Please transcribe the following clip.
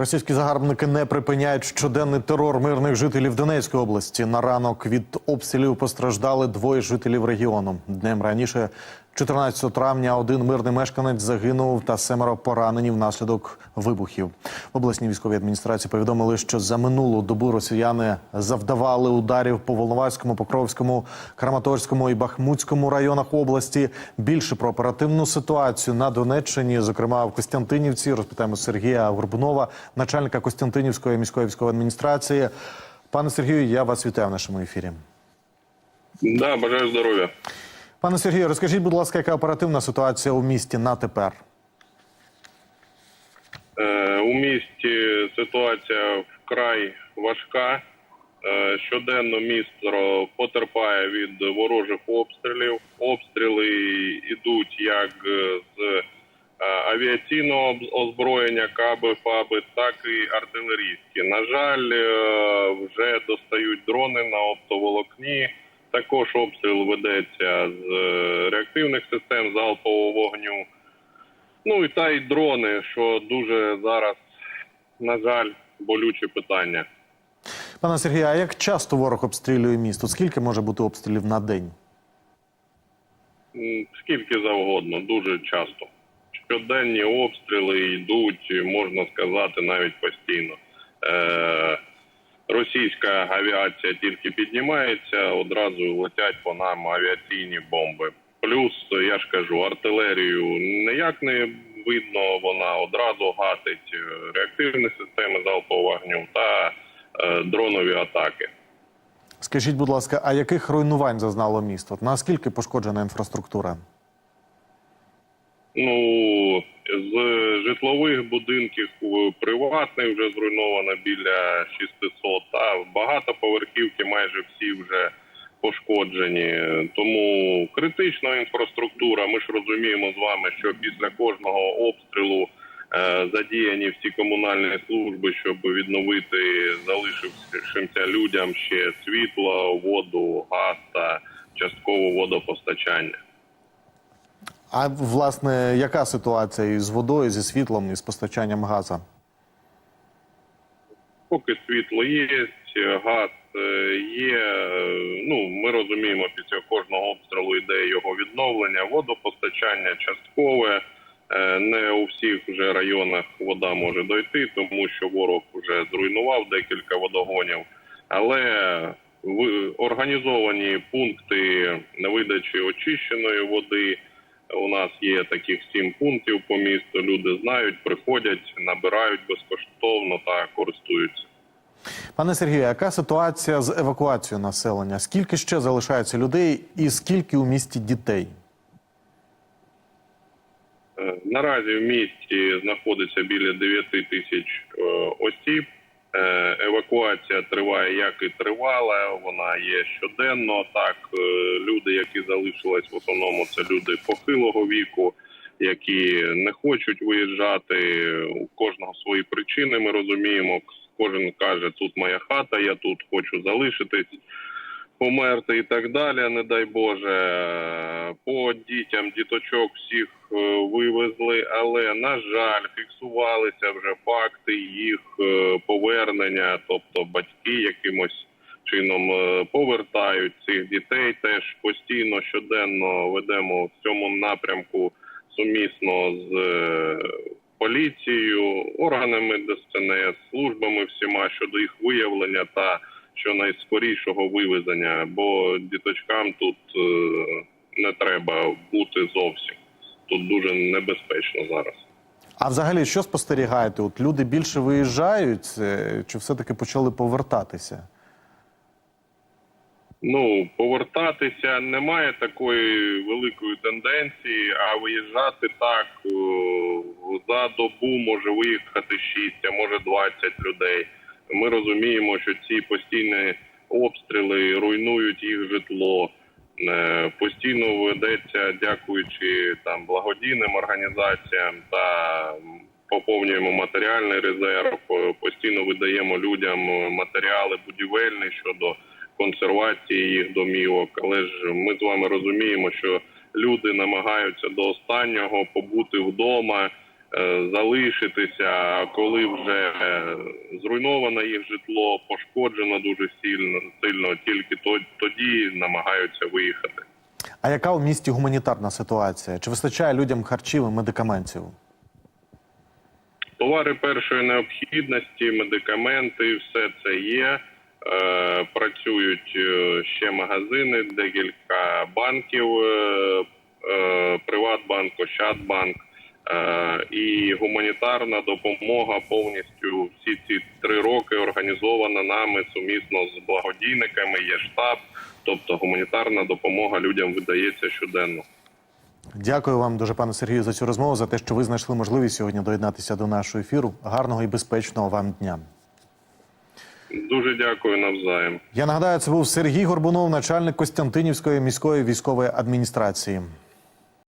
Російські загарбники не припиняють щоденний терор мирних жителів Донецької області. На ранок від обстрілів постраждали двоє жителів регіону. Днем раніше, 14 травня, один мирний мешканець загинув та семеро поранені внаслідок вибухів. В обласній військовій адміністрації повідомили, що за минулу добу росіяни завдавали ударів по Волноваському, Покровському, Краматорському і Бахмутському районах області. Більше про оперативну ситуацію на Донеччині, зокрема в Костянтинівці, розпитаємо Сергія Горбунова, начальника Костянтинівської міської військової адміністрації. Пане Сергію, я вас вітаю в нашому ефірі. Да, бажаю здоров'я. Пане Сергію, розкажіть, будь ласка, яка оперативна ситуація у місті на тепер? Е, у місті ситуація вкрай важка. Е, щоденно місто потерпає від ворожих обстрілів. Обстріли йдуть як з е, авіаційного озброєння, каби, фаби, так і артилерійські. На жаль, вже достають дрони на оптоволокні. Також обстріл ведеться з е, реактивних систем залпового вогню. Ну і та й дрони, що дуже зараз, на жаль, болюче питання. Пане Сергію, а як часто ворог обстрілює місто? Скільки може бути обстрілів на день? Скільки завгодно, дуже часто. Щоденні обстріли йдуть, можна сказати, навіть постійно. Е, російська авіація тільки піднімається, одразу летять по нам авіаційні бомби. Плюс, я ж кажу, артилерію ніяк не видно, вона одразу гатить е, реактивні системи залпового вогню та е, дронові атаки. Скажіть, будь ласка, а яких руйнувань зазнало місто? Наскільки пошкоджена інфраструктура? Ну з житлових будинків е, приватних вже зруйновано біля 600, а багатоповерхівки майже всі вже пошкоджені. Тому критична інфраструктура. Ми ж розуміємо з вами, що після кожного обстрілу е, задіяні всі комунальні служби, щоб відновити залишившимся людям ще світло, воду, газ та частково водопостачання. А власне, яка ситуація із водою, зі світлом і з постачанням газу? Поки світло є, газ е, є. е, Ну ми розуміємо, після кожного обстрілу йде його відновлення, водопостачання часткове. Е, Не у всіх вже районах вода може дойти, тому що ворог вже зруйнував декілька водогонів, але організовані пункти видачі очищеної води. У нас є таких сім пунктів по місту. Люди знають, приходять, набирають безкоштовно та користуються. Пане Сергію, яка ситуація з евакуацією населення? Скільки ще залишається людей і скільки у місті дітей? Е, Наразі в місті знаходиться біля 9 тисяч е, осіб. Е, Евакуація триває як і тривала. Вона є щоденно. Так, е, люди, які залишились в основному, це люди похилого віку, які не хочуть виїжджати. У кожного свої причини. Ми розуміємо. Кожен каже, тут моя хата, я тут хочу залишитись померти і так далі, не дай Боже. По дітям діточок всіх е, вивезли, але на жаль, фіксувалися вже факти їх е, повернення, тобто батьки якимось чином е, повертають цих дітей. Теж постійно щоденно ведемо в цьому напрямку сумісно з поліцією, органами ДСНС, службами всіма щодо їх виявлення та щонайскорішого вивезення, бо діточкам тут е, не треба бути зовсім. Тут дуже небезпечно зараз. А взагалі, що спостерігаєте? От люди більше виїжджають, е, чи все-таки почали повертатися? Ну, повертатися немає такої великої тенденції, а виїжджати так за добу може виїхати 6, а може 20 людей. Ми розуміємо, що ці постійні обстріли руйнують їх житло. Е, Постійно ведеться, дякуючи там благодійним організаціям та поповнюємо матеріальний резерв. е, Постійно видаємо людям е, матеріали будівельні щодо консервації їх домівок. Але ж ми з вами розуміємо, що люди намагаються до останнього побути вдома, залишитися. А коли вже е, зруйновано їх житло, пошкоджено дуже сильно, сильно тільки тоді намагаються виїхати. А яка у місті гуманітарна ситуація? Чи вистачає людям харчів і медикаментів? Товари першої необхідності, медикаменти, все це є. Е, працюють е, ще магазини, декілька банків, е, е, Приватбанк, Ощадбанк. Е, і гуманітарна допомога повністю всі ці три роки організована нами сумісно з благодійниками. Є штаб, тобто гуманітарна допомога людям видається щоденно. Дякую вам дуже, пане Сергію, за цю розмову, за те, що ви знайшли можливість сьогодні доєднатися до нашого ефіру. Гарного і безпечного вам дня. Дуже дякую навзаєм. Я нагадаю, це був Сергій Горбунов, начальник Костянтинівської міської військової адміністрації.